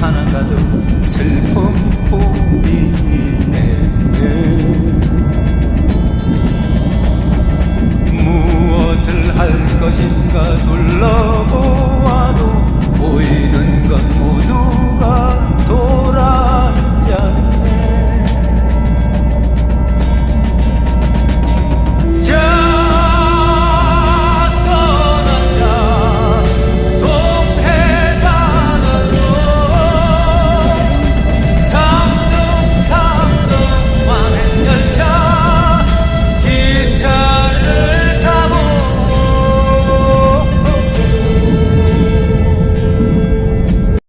하나 가득 슬